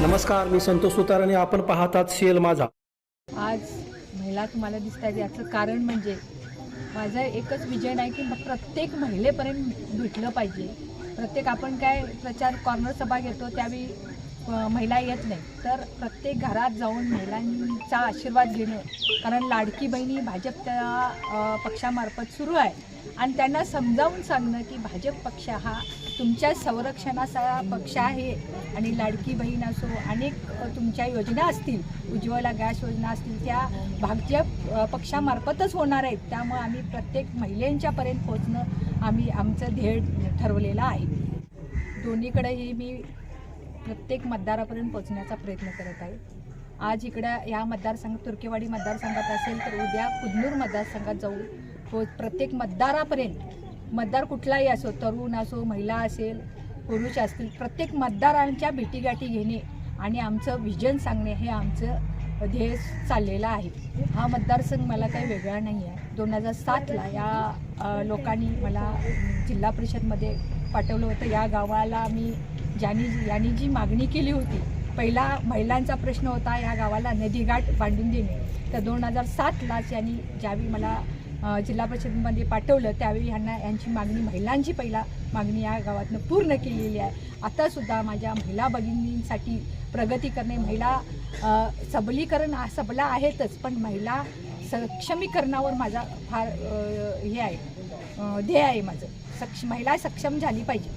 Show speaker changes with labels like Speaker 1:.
Speaker 1: नमस्कार मी संतोष सुतार आणि आपण पाहतात शेल माझा.
Speaker 2: आज महिला तुम्हाला दिसत आहे याचं कारण म्हणजे माझा एकच विजन आहे की प्रत्येक महिलेपर्यंत भेटलं पाहिजे. प्रत्येक आपण काय प्रचार कॉर्नर सभा घेतो त्यावेळी महिला येत नाही. तर प्रत्येक घरात जाऊन महिलांचा आशीर्वाद घेणं कारण लाडकी बहिणी भाजपच्या पक्षामार्फत सुरू आहे. आणि त्यांना समजावून सांगणं की भाजप पक्ष हा तुमच्या संरक्षणाचा पक्ष आहे आणि लाडकी बहीण असो अनेक तुमच्या योजना असतील उज्ज्वला गॅस योजना असतील त्या भाजप पक्षामार्फतच होणार आहेत. त्यामुळे आम्ही प्रत्येक महिलांच्यापर्यंत पोहोचणं आम्ही आमचं ध्येय ठरवलेलं आहे. दोन्हीकडेही मी प्रत्येक मतदारापर्यंत पोहोचण्याचा प्रयत्न करत आहे. आज इकडं या मतदारसंघ तुर्केवाडी मतदारसंघात असेल तर उद्या कुदनूर मतदारसंघात जाऊ. पो प्रत्येक मतदारापर्यंत मतदार कुठलाही असो तरुण असो महिला असेल पुरुष असतील प्रत्येक मतदारांच्या भेटीगाठी घेणे आणि आमचं विजन सांगणे हे आमचं ध्येय चाललेलं आहे. हा मतदारसंघ मला काही वेगळा नाही आहे. दोन हजार सातला या लोकांनी मला जिल्हा परिषदमध्ये पाठवलं होतं. या गावाला मी ज्यांनी यांनी जी मागणी केली होती पहिला महिलांचा प्रश्न होता या गावाला नदीघाट बांधून देणे. तर दोन हजार सातलाच यांनी ज्यावेळी मला जिल्हा परिषदमध्ये पाठवलं त्यावेळी ह्यांना यांची मागणी महिलांची पहिला मागणी या गावातनं पूर्ण केलेली आहे. आतासुद्धा माझ्या महिला भगिनींसाठी प्रगती करणे महिला सबलीकरण सबला आहेतच पण महिला सक्षमीकरणावर माझा फार हे आहे ध्येय आहे माझं. सक्ष महिला सक्षम झाली पाहिजे.